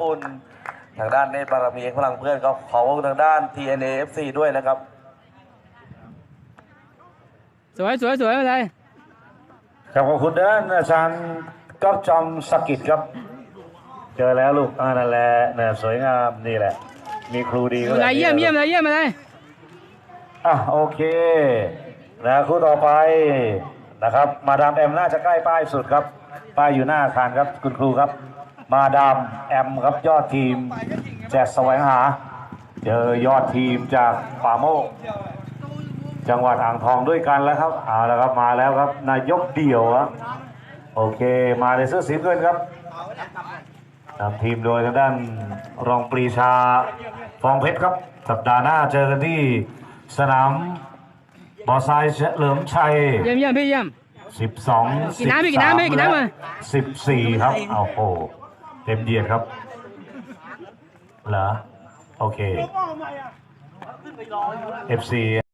คุณทางด้านเนตรบารมีพลังเพื่อนก็ขอบคุณทางด้าน TNA FC ด้วยนะครับ สวยสวยสวยอะไรครับขอบคุณด้านอาจารย์ก๊อฟจอมสกิดครับ เจอแล้วลูกอ่านั่นแหละเนี่ยสวยงามนี่แหละ มีครูดีก็อะไรแบบนี้เยี่ยมเยี่ยมอะไรเยี่ยมอะไรอะโอเคนะคู่ต่อไปนะครับ มาดามแอมน่าจะใกล้ป้ายสุดครับ ป้ายอยู่หน้าอาคารครับคุณครูครับ มาดามแอมครับยอดทีมแจกแสวงหา เจอยอดทีมจากป่าโมก จังหวัดอ่างทองด้วยกันแล้วครับเอาแล้วครับมาแล้วครับนายกเดี่ยวครับโอเคมาในเสื้อสีเงินครับนำทีมโดยทางด้านรองปรีชาฟองเพชรครับ สัปดาห์หน้าเจอกันที่สนามบอไซค์เฉลิมชัยเยี่ยมเยี่ยมพี่เยี่ยม12กินน้ำพี่กินน้ำพี่กินน้ำมา14ครับ เอาโห เต็มเดียดครับ เหรอ โอเค FC